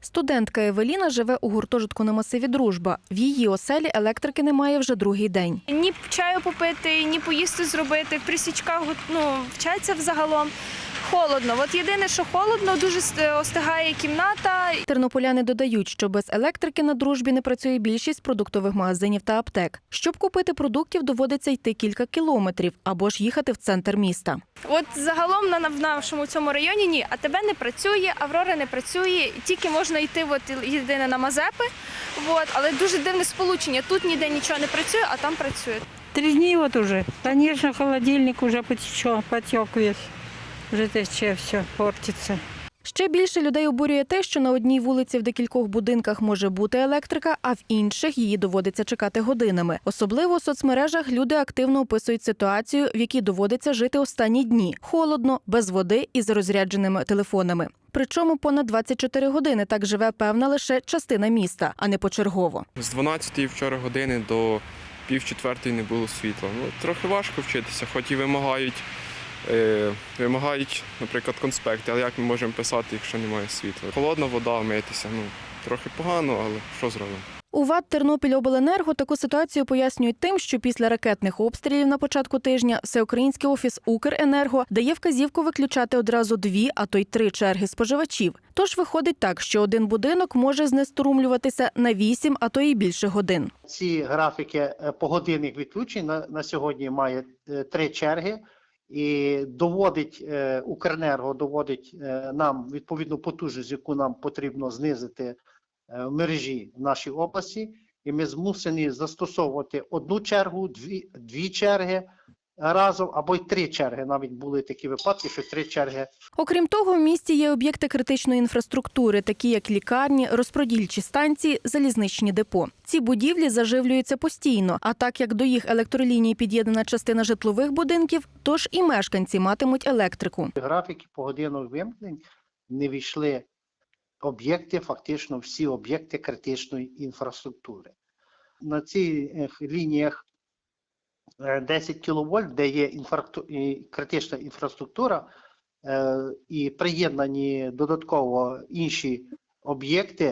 Студентка Евеліна живе у гуртожитку на масиві Дружба. В її оселі електрики немає вже другий день. Ні чаю попити, ні поїсти зробити. В присічках ну, вчаться взагалом. Холодно. От єдине, що холодно, дуже ст- остигає кімната. Тернополяни додають, що без електрики на дружбі не працює більшість продуктових магазинів та аптек. Щоб купити продуктів, доводиться йти кілька кілометрів або ж їхати в центр міста. От загалом на нашому цьому районі ні, а тебе не працює, Аврора не працює. Тільки можна йти от єдине на Мазепи. От, але дуже дивне сполучення. Тут ніде нічого не працює, а там працює. Три дні от уже. Конечно, холодильник уже потече, потек весь. Вже тече все, портиться. Ще більше людей обурює те, що на одній вулиці в декількох будинках може бути електрика, а в інших її доводиться чекати годинами. Особливо у соцмережах люди активно описують ситуацію, в якій доводиться жити останні дні: холодно, без води і з розрядженими телефонами. Причому понад 24 години так живе певна лише частина міста, а не почергово. З 12 вчора години до пів четвертої не було світла. Ну, трохи важко вчитися, хоч і вимагають, вимагають, наприклад, конспекти, але як ми можемо писати, якщо немає світла? Холодна вода, митися, ну, трохи погано, але що зробимо? У ВАД Тернопільобленерго таку ситуацію пояснюють тим, що після ракетних обстрілів на початку тижня Всеукраїнський офіс Укренерго дає вказівку виключати одразу дві, а то й три черги споживачів. Тож виходить так, що один будинок може знеструмлюватися на вісім, а то й більше годин. Ці графіки е, погодинних відключень на, на сьогодні має е, три черги. І доводить е, Укренерго доводить е, нам відповідну потужність, яку нам потрібно знизити е, в мережі в нашій області, і ми змусені застосовувати одну чергу, дві, дві черги разом або й три черги. Навіть були такі випадки, що три черги Окрім того, в місті є об'єкти критичної інфраструктури, такі як лікарні, розпродільчі станції, залізничні депо. Ці будівлі заживлюються постійно. А так як до їх електролінії під'єднана частина житлових будинків, тож і мешканці матимуть електрику. графіки погодинних вимкнень не війшли об'єкти, фактично всі об'єкти критичної інфраструктури. На цих лініях 10 кВт, де є інфрасту- критична інфраструктура, е, і приєднані додатково інші об'єкти,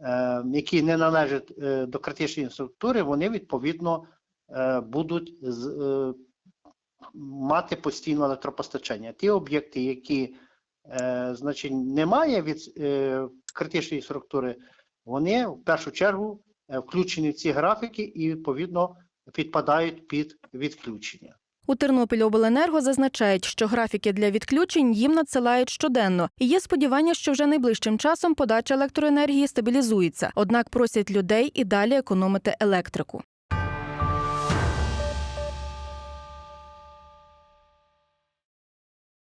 е, які не належать е, до критичної інфраструктури, вони відповідно е, будуть е, мати постійне електропостачання. Ті об'єкти, які е, значить, немає від е, критичної структури, вони в першу чергу е, включені в ці графіки і відповідно підпадають під відключення. У Тернопільобленерго зазначають, що графіки для відключень їм надсилають щоденно. І є сподівання, що вже найближчим часом подача електроенергії стабілізується. Однак просять людей і далі економити електрику.